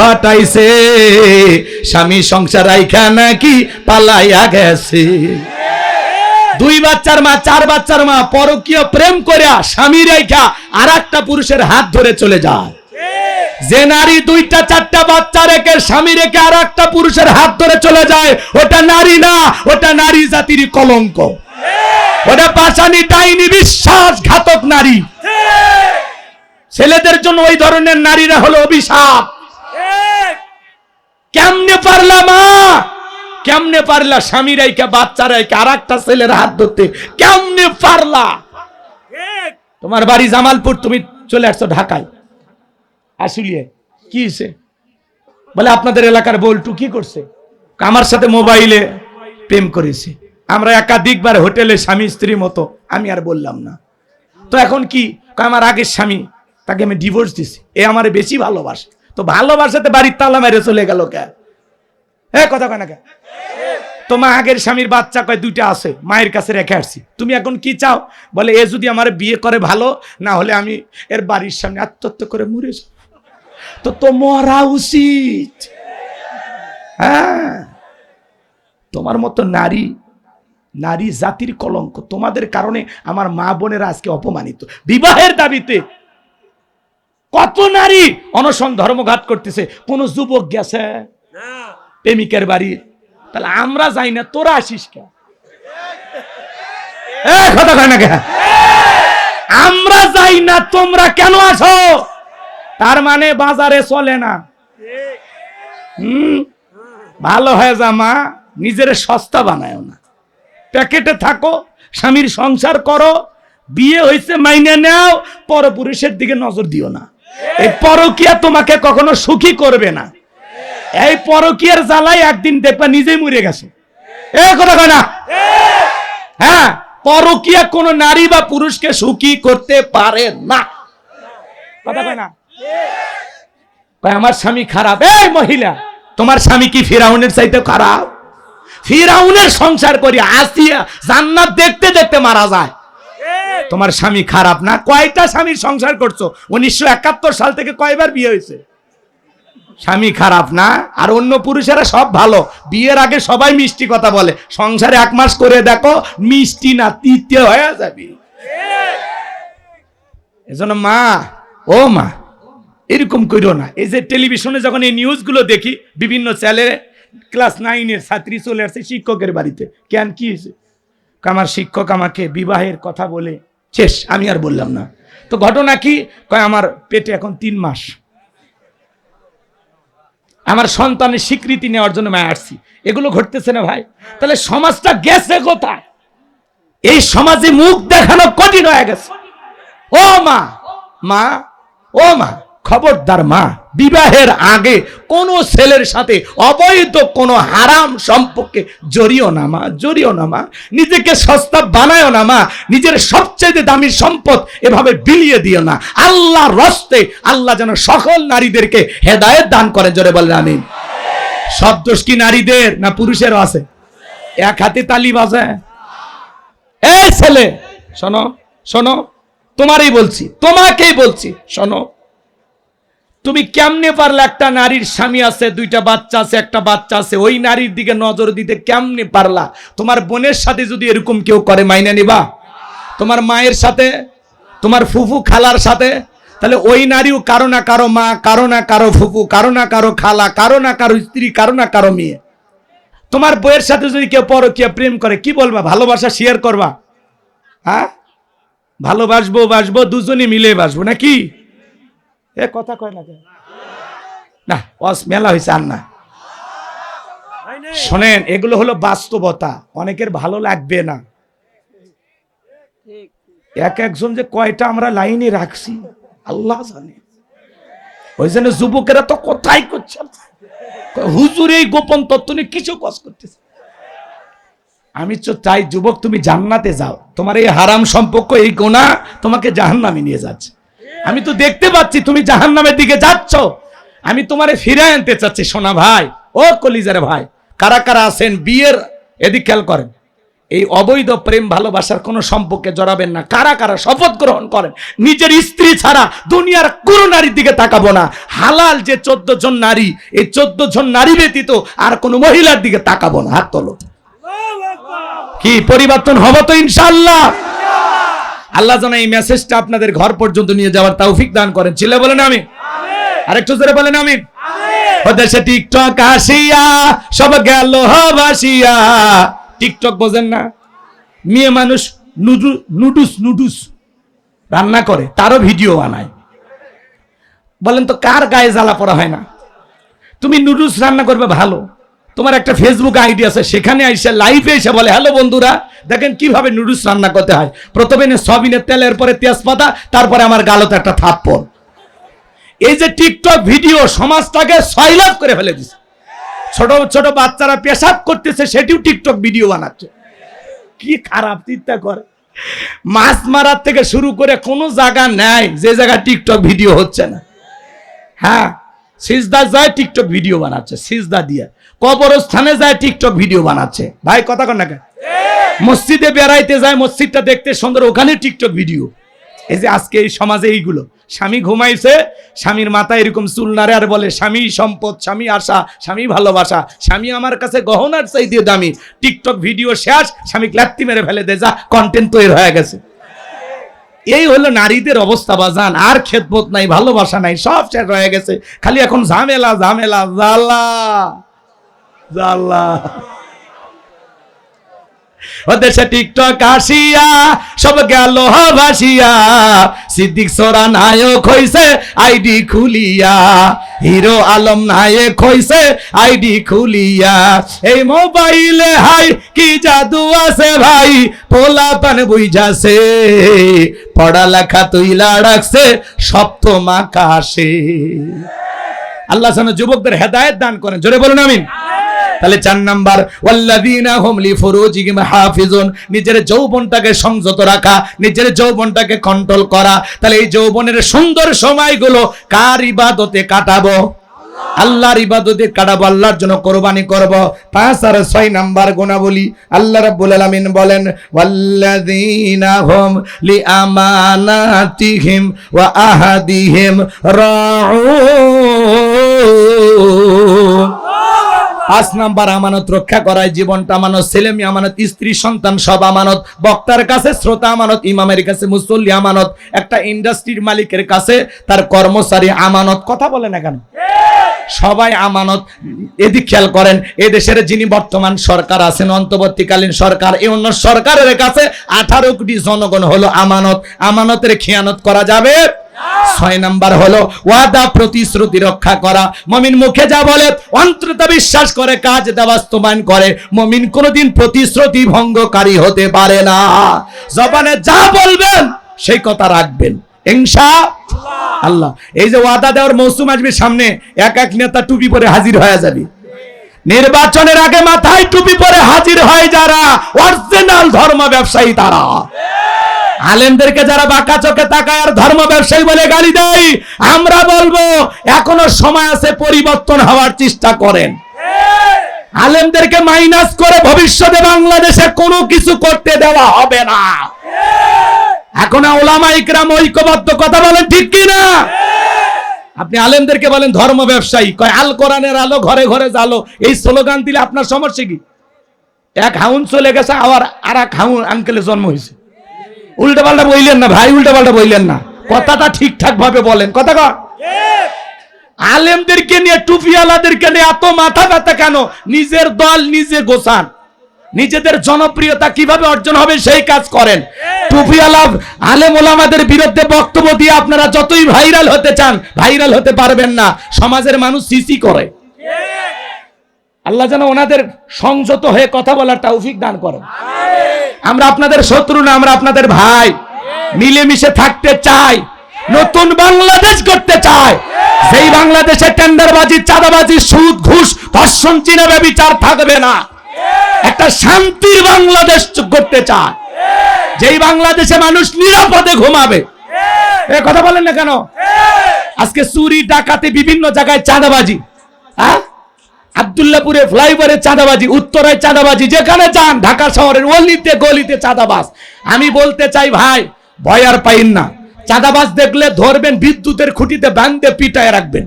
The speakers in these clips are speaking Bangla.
ঘটাইছে। স্বামী সংসার রাইখা নাকি পালাইয়া গেছে। দুই বাচ্চার মা, চার বাচ্চার মা পরকীয় প্রেম করিয়া স্বামী রেখা আর একটা পুরুষের হাত ধরে চলে যায়। যে নারী দুইটা, চারটা বাচ্চা রেখে স্বামী রেখে আর একটা পুরুষের হাত ধরে চলে যায়, ওটা নারী না, ওটা নারী জাতির কলঙ্ক। ওটা পাশানি ডাইনি বিশ্বাসঘাতক নারী। ছেলেদের জন্য ওই ধরনের নারীরা হলো অভিশাপ। কেমনে পারলা মা? কেমনে পারলা স্বামী রাইকা বাচ্চা রাইকা আর একটা ছেলের হাত ধরতে? কেমনে পারলা? তোমার বাড়ি জামালপুর, তুমি চলে আসছো ঢাকায়। আসুলিয়ে কি বলে, আপনাদের এলাকার বল্টু কি করছে? আমার সাথে মোবাইলে প্রেম করেছে। আমরা একাধিকবার হোটেলে স্বামী, স্ত্রী মতো। আমি আর বললাম না। তো এখন কি? আমার আগের স্বামী, তাকে আমি ডিভোর্স দিছি। এ আমার বেশি ভালোবাসে। তো ভালোবাসাতে বাড়ির তালা মেরে চলে গেল কে? এ, কথা কয় না কে? তোমার আগের স্বামীর বাচ্চা কয় দুইটা আছে, মায়ের কাছে রেখে আসছি। তুমি এখন কি চাও? বলে, এ যদি আমার বিয়ে করে ভালো, না হলে আমি এর বাড়ির সামনে আত্মহত্যা করে মরে যাব। তো তো মরা উচিত। হ্যাঁ। তোমার মতো নারী নারী জাতির কলঙ্ক। তোমাদের কারণে আমার মা বোনেরা আজকে অপমানিত। বিবাহের দাবিতে কত নারী অনশন ধর্মঘাত করতেছে? কোন যুবক গেছে? প্রেমিকের বাড়ি। তাহলে আমরা যাই না, তোরা আসিস কে? আমরা যাই না, তোমরা কেন আসো? তার মানে বাজারে চলে না। ভালো হয়ে যা মা, নিজের সস্তা বানায় না। প্যাকেটে থাকো, স্বামীর সংসার করো, বিয়ে হয়েছে, মাইনে নাও, পরপুরুষের দিকে নজর দিও না। এই পরকিয়া তোমাকে কখনো সুখী করবে না। এই পরকিয়ার জ্বালায় একদিন দেখবা নিজেই মরে গেছে। এ কথা কয় না? হ্যাঁ পরকিয়া কোন নারী বা পুরুষকে সুখী করতে পারে না। কথা কয় না? আমার স্বামী খারাপ। এই মহিলা, তোমার স্বামী কি ফিরাউনের চাইতে খারাপ? ফিরাউনের সংসার করি, আসিয়া জান্নাত দেখতে দেখতে মারা যায়। তোমার স্বামী খারাপ না? কয়টা স্বামীর সংসার করছ? উনিশশো একাত্তর সাল থেকে কয়বার বিয়ে হয়েছে? স্বামী খারাপ না? আর অন্য পুরুষেরা সব ভালো। বিয়ের আগে সবাই মিষ্টি কথা বলে। সংসারে এক মাস করে দেখো, মিষ্টি না তৃতীয় হয়ে যাবে। এজন্য মা, ও মা, এরকম করিও না। এই যে টেলিভিশনে যখন এই নিউজগুলো দেখি, বিভিন্ন চ্যানেলে ক্লাস নাইনের ছাত্রী চলে আসছে শিক্ষকের বাড়িতে। কেন কি হয়েছে? আমার শিক্ষক আমাকে বিবাহের কথা বলে শেষ, আমি আর বললাম না। তো ঘটনা কি? কয়, আমার পেটে এখন তিন মাস। আমার সন্তানের স্বীকৃতি নেওয়ার জন্য মায় আসছি। এগুলো ঘটতেছে না ভাই? তাহলে সমাজটা গেছে কোথায়? এই সমাজে মুখ দেখানো কঠিন হয়ে গেছে। ও মা মা, ও মা। খবরদার মা, বিবাহের আগে কোন ছেলের সাথে অবৈধ কোনো হারাম সম্পর্কে জড়িও না মা, জড়িও না মা। নিজেকে সস্তা বানায়ও না মা। নিজের সবচেয়ে দামি সম্পদ এভাবে বিলিয়ে দিও না। আল্লাহ রস্তে আল্লাহ যেন সকল নারীদেরকে হেদায়েত দান করে, জোরে বলেন আমি সব দোষ কি নারীদের না পুরুষেরও আছে? এক হাতে তালি বাজে। এই ছেলে, শোনো শোনো, তোমারই বলছি, তোমাকেই বলছি, শোনো। তুমি কেমনে পারলে একটা নারীর স্বামী আছে, দুইটা বাচ্চা আছে, একটা বাচ্চা আছে, ওই নারীর দিকে নজর দিতে কেমনে পারলা? তোমার বোনের সাথে যদি এরকম কেউ করে, মাইনে নিবা? তোমার মায়ের সাথে, তোমার ফুফু খালার সাথে, তাহলে ওই নারীও কারও না কারও মা, কারও না কারও ফুফু, কারও না কারও খালা, কারও না কারও স্ত্রী, কারও না কারও মেয়ে। তোমার বইয়ের সাথে যদি কেউ পরো পরকীয়া প্রেম করে, কি বলবা? ভালোবাসা শেয়ার করবা? হ্যাঁ? ভালোবাসবো, বাসবো, দুজনে মিলে বাসবো, নাকি? এ কথা কয় না কেন? না মেলা হয়েছে আর না। শোনেন, এগুলো হলো বাস্তবতা। অনেকের ভালো লাগবে না। এক একজন যে কয়টা আমরা লাইনে রাখছি, আল্লাহ জানে। ওই জন্য যুবকেরা তো কোথায় করছে? হুজুর এই গোপন তত্ত্ব নিয়ে কিছু কস করতেছে। আমি তো চাই, যুবক, তুমি জান্নাতে যাও। তোমার এই হারাম সম্পর্ক এই গোনা তোমাকে জাহান্নামে নিয়ে যাচ্ছে। আমি তো দেখতে পাচ্ছি তুমি জাহান্নামের দিকে যাচ্ছ। আমি তোমারে ফিরে আনতে চাচ্ছি, সোনা ভাই। ও কলিজারে ভাই, কারা কারা আছেন, বিয়ের এদিক খেয়াল করেন। এই অবৈধ প্রেম ভালোবাসার কোনো সম্পর্কে জড়াবেন না। কারা কারা শপথ গ্রহণ করেন, নিজের স্ত্রী ছাড়া দুনিয়ার কোনো নারীর দিকে তাকাবো না। হালাল যে চোদ্দ জন নারী, এই চোদ্দ জন নারী ব্যতীত আর কোনো মহিলার দিকে তাকাবো না। হাত তোলো। কি পরিবর্তন হবে তো ইনশাল্লাহ আল্লাহ যেন এই মেসেজটা আপনাদের ঘর পর্যন্ত নিয়ে যাওয়ার তৌফিক দান করেন। ছিলে বলেন আমি আরেকটু জোরে বলেন আমি ওদেশে টিকটক আসিয়া সব গেল ভাসিয়া টিকটক বোঝেন না? মেয়ে মানুষ নুডু নুডুস নুডুস রান্না করে তারও ভিডিও বানায়। বলেন তো কার গায়ে জ্বালা পড়া হয় না? তুমি নুডলস রান্না করবে ভালো। তোমার একটা ফেসবুক আইডি আছে, সেখানে এসে লাইভে এসে বলে হ্যালো বন্ধুরা, দেখেন কীভাবে নুডলস রান্না করতে হয়। প্রথমে সবিনের তেলের পরে তেজপাতা, তারপরে আমার গালতে একটা থাপ্পড়। এই যে টিকটক ভিডিও সমাজটাকে সয়লাভ করে ফেলে দিছে। ছোট ছোট বাচ্চারা পেশাব করতেছে, সেটিও টিকটক ভিডিও বানাচ্ছে। কি খারাপ চিন্তা করে। মাছ মারার থেকে শুরু করে কোনো জায়গা নেয় যে জায়গা টিকটক ভিডিও হচ্ছে না। হ্যাঁ সিজদা যায় টিকটক ভিডিও বানাচ্ছে, সিজদা দিয়ে। কবরস্থানে যায় টিকটক ভিডিও বানাচ্ছে। ভাই, কথা কন না? মসজিদে বেড়াইতে যায়, মসজিদটা দেখতে সুন্দর ওখানে টিকটক ভিডিও। এই যে আজকে এই সমাজে এইগুলো। স্বামী ঘুমাইছে, স্বামীর মাথায় এরকম চুল নাড়ে আর বলে, স্বামী সম্পদ, স্বামী আশা, স্বামী ভালোবাসা, স্বামী আমার কাছে গহনার চাইতে দামি। টিকটক ভিডিও শেষ স্বামী ক্লাত্তি মেরে ফেলে দে, যা কন্টেন্ট তৈরি হয়ে গেছে। এই হলো নারীদের অবস্থা বাজান আর খেদমত নাই, ভালোবাসা নাই, সব শেষ হয়ে গেছে। খালি এখন ঝামেলা ঝামেলা জালা ওদেশে টিকটক আসিয়া, সব গেল ভাসিয়া। সিদ্দিক সোরা নায়ক হইছে, আইডি খুলিয়া। হিরো আলম নায়ক হইছে, আইডি খুলিয়া। এই মোবাইলে হাই, কি জাদু আছে ভাই? পোলা পান বুঝাছে পড়ালেখা তুইলা রাখছে, সপ্তম আকাশে। আল্লাহ যুবকদের হেদায়েত দান করেন। জোরে বলুন, আমিন। তাহলে চার নাম্বার, ওয়াল্লাযীনা হুম লিফুরুজিহিম হাফিজুন নিজের যৌবনটাকে সংযত রাখা, নিজের যৌবনটাকে কন্ট্রোল করা। তাহলে এই যৌবনের সুন্দর সময়গুলো কার ইবাদতে কাটাবো? আল্লাহর ইবাদতে কাটাবো, আল্লাহর জন্য কোরবানি করব। পাঁচ আর ছয় নাম্বার গুণাবলী, আল্লাহ রাব্বুল আলামিন বলেন, ওয়াল্লাযীনা হুম লিআমানাতিহিম ওয়া আহাদিহিম রাউন পাঁচ নাম্বার আমানত রক্ষা করায় জীবনটা আমানত, ছেলে মেয়ে আমানত, স্ত্রী, সন্তান, সব আমানত। বক্তার কাছে শ্রোতা আমানত, ইমামের কাছে মুসল্লি আমানত। একটা ইন্ডাস্ট্রির মালিকের কাছে তার কর্মচারী আমানত। কথা বলে না কেন? সবাই আমানত। এদিক খেয়াল করেন এ দেশের যিনি বর্তমান সরকার আছেন, অন্তর্বর্তীকালীন সরকার, এই অন্য সরকারের কাছে আঠারো কোটি জনগণ হলো আমানত। আমানতের খেয়ানত করা যাবে। ছয় নাম্বার হলো, ওয়াদা প্রতিশ্রুতি রক্ষা করা। মমিন মুখে যা বলে, অন্তরতা বিশ্বাস করে, কাজ দা বাস্তবায়ন করে। মমিন কোনোদিন প্রতিশ্রুতি ভঙ্গকারী হতে পারে না। জবানে যা বলবেন, সেই কথা রাখবেন। ইনশা আল্লাহ। এই যে ওয়াদা দেওয়ার মৌসুম আসবে সামনে, এক এক নেতা টুপি পরে হাজির হয়ে যাবে। নির্বাচনের আগে মাথায় টুপি পরে হাজির হয় যারা, অরিজিনাল ধর্ম ব্যবসায়ী তারা। আলেমদেরকে যারা বাঁকা চোখে তাকায় আর ধর্ম ব্যবসায়ী বলে গালি দেয়, আমরা বলব, এখনও সময় আছে পরিবর্তন হওয়ার চেষ্টা করেন। আলেমদেরকে মাইনাস করে ভবিষ্যতে বাংলাদেশে কোনো কিছু করতে দেওয়া হবে না। এখন ওলামা ইকরাম ঐক্যবদ্ধ কথা বলেন ঠিক কি না আপনি আলেমদেরকে বলেন ধর্ম ব্যবসায়ী, কয়, আল কোরআনের আলো ঘরে ঘরে জালো এই স্লোগান দিলে আপনার সমস্যা কি? এক হাউন চলে গেছে, আবার আর এক হাউন আঙ্কেলের জন্ম হয়েছে। উল্টা পাল্টা বইলেন না ভাই উল্টা পাল্টা বইলেন না। কথাটা ঠিকঠাক ভাবে বলেন। কথা কর আলেমদেরকে নিয়ে টুপিওয়ালাদেরকে নিয়ে এত মাথা ব্যথা কেন? নিজের দল নিজে গোছান। নিজেদের জনপ্রিয়তা কীভাবে অর্জন হবে সেই কাজ করেন। টুপিওয়ালা আলেম ওলামাদের বিরুদ্ধে বক্তব্য দিয়ে আপনারা যতই ভাইরাল হতে চান ভাইরাল হতে পারবেন না। সমাজের মানুষ সিসি করে। আল্লাহ যেন ওনাদের সংযত হয়ে কথা বলার তৌফিক দান করেন। আমরা আপনাদের শত্রু না, আমরা আপনাদের ভাই। মিলেমিশে থাকতে চাই, নতুন বাংলাদেশ করতে চাই। সেই বাংলাদেশে টেন্ডারবাজি, চাঁদাবাজি, সুদ, ঘুষ, ধর্ষণ চিনাবে বিচার থাকবে না। একটা শান্তির বাংলাদেশ করতে চায় যেই বাংলাদেশে মানুষ নিরাপদে ঘুমাবে। এ কথা বলেন না কেন? আজকে চুরি, ডাকাতি, বিভিন্ন জায়গায় চাঁদাবাজি। হ্যাঁ? আবদুল্লাপুরে ফ্লাইওভারে চাঁদাবাজি উত্তরায় চাঁদাবাজি যেখানে যান ঢাকা শহরের অলিতে গলিতে চাঁদাবাজ। আমি বলতে চাই ভাই ভয় আর পাইন না। চাঁদাবাজ দেখলে ধরবেন বিদ্যুতের খুঁটিতে বান্ধে পিটায় রাখবেন।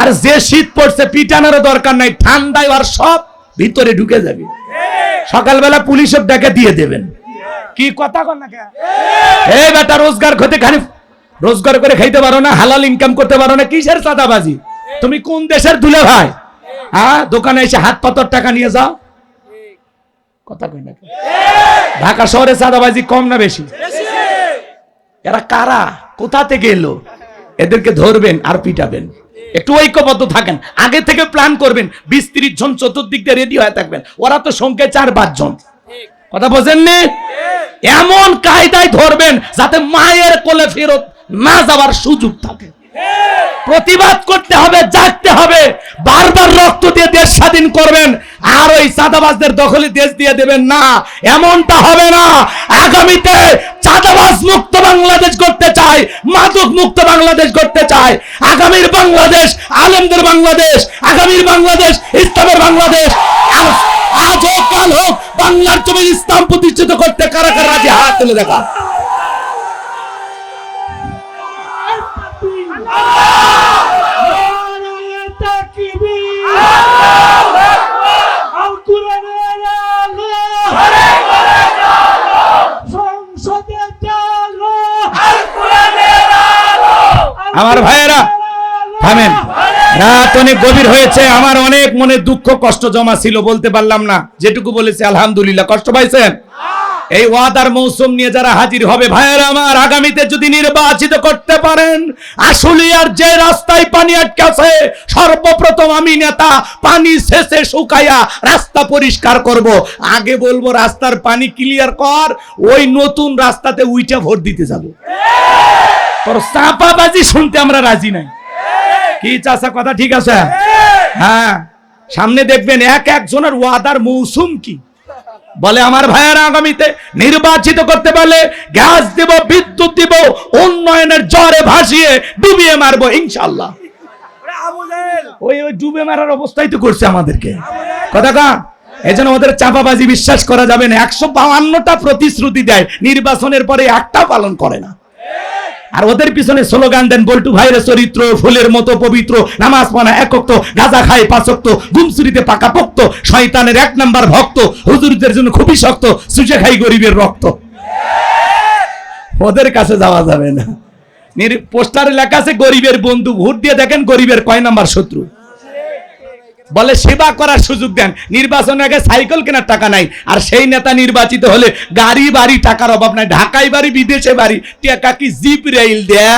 আর যে শীত পড়ছে পিটানোর দরকার নাই ঠান্ডায় আর সব ভিতরে ঢুকে যাবে। সকালবেলা পুলিশের ডেকে দিয়ে দেবেন। কি কথা কন না কে? এই বেটা রোজগার করতে খালি রোজগার করে খাইতে পারো না হালাল ইনকাম করতে পারো না কিসের চাঁদাবাজি? তুমি কোন দেশের দুলে ভাই? হ্যাঁ দোকানে এসে হাত পাতর টাকা নিয়ে যাও। কথা কই না ঢাকা শহরে চাঁদাবাজি কম না বেশি? এরা কারা? কোথা থেকে এলো? এদেরকে ধরবেন আর পিটাবেন। একটু ঐক্যবদ্ধ থাকেন। আগে থেকে প্ল্যান করবেন। বিশ ত্রিশ জন চতুর্দিক দিয়ে রেডি হয়ে থাকবেন। ওরা তো সংখ্যায় চার পাঁচ জন। কথা বোঝেননি এমন কায়দায় ধরবেন যাতে মায়ের কোলে ফেরত না যাওয়ার সুযোগ থাকে। প্রতিবাদ করতে হবে, জাগতে হবে। বারবার রক্ত দিয়ে দেশ স্বাধীন করবেন, আর ওই চাঁদাবাজদের দখলে দেশ দিয়ে দেবেন না। এমনটা হবে না। আগামীতে চাঁদাবাজ মুক্ত বাংলাদেশ করতে চাই মাদক মুক্ত বাংলাদেশ করতে চাই আগামীর বাংলাদেশ, আলেমদের বাংলাদেশ, আগামীর বাংলাদেশ, ইসলামের বাংলাদেশ। আজ- হোক, কাল হোক, বাংলার জমি ইসলাম প্রতিষ্ঠিত করতে কারা কারা রাজি? হাত তুলে দেখা। আমার ভাইয়েরা, থামেন। রাত অনেক গভীর হয়েছে, আমার অনেক মনে দুঃখ কষ্ট জমা ছিল, বলতে পারলাম না। যেটুকু বলেছি, আলহামদুলিল্লাহ। কষ্ট পাইছেন? এই ওয়াদার মৌসুম নিয়ে যারা হাজির হবে ভাইয়েরা আমার আগামীতে যদি নির্বাচিত করতে পারেন আশুলিয়ার যে রাস্তায় পানি আটকাছে সর্বপ্রথম আমি নেতা পানি শেষে শুকাইয়া রাস্তা পরিষ্কার করব। আগে বলব রাস্তার পানি ক্লিয়ার কর ওই নতুন রাস্তাতে উইটা ভোট দিতে যাব। তোর চাপাবাজি শুনতে আমরা রাজি নাই। কি চাষা কথা ঠিক আছে? হ্যাঁ সামনে দেখবেন এক একজনের ওয়াদার মৌসুম কি? বলে আমার ভাইয়েরা আগামীতে নির্বাচিত করতে পারলে গ্যাস দেব, বিদ্যুৎ দিব, উন্নয়নের জ্বরে ভাসিয়ে ডুবিয়ে মারবো ইনশাল্লাহ ওই ওই ডুবে মারার অবস্থাই তো করছে আমাদেরকে। কথা কা এজন্য ওদের চাপাবাজি বিশ্বাস করা যাবে না। একশো বাউান্নটা প্রতিশ্রুতি দেয়। নির্বাচনের পরে একটা পালন করে না। আর ওদের পিছনে স্লোগান দেন, বল্টু ভাইয়ের চরিত্র, ফুলের মতো পবিত্র, নামাজ পড়া একক্ত, গাঁজা খায় পাঁচক্ত গুমসুরিতে পাকা পোক্ত, শয়তানের এক নাম্বার ভক্ত, হুজুরদের জন্য খুবই শক্ত সুচে খাই গরিবের রক্ত। ওদের কাছে যাওয়া যাবে না। পোস্টারে লেখা আছে, গরিবের বন্ধু, ভোট দিয়ে দেখেন গরিবের কয় নাম্বার শত্রু। বলে সেবা করার সুযোগ দেন। নির্বাচনের আগে সাইকেল কেনার টাকা নাই। আর সেই নেতা নির্বাচিত হলে গাড়ি বাড়ি টাকার অভাব নাই। ঢাকায় বাড়ি, বিদেশে বাড়ি। টাকা কি জিপ, রেল দেয়?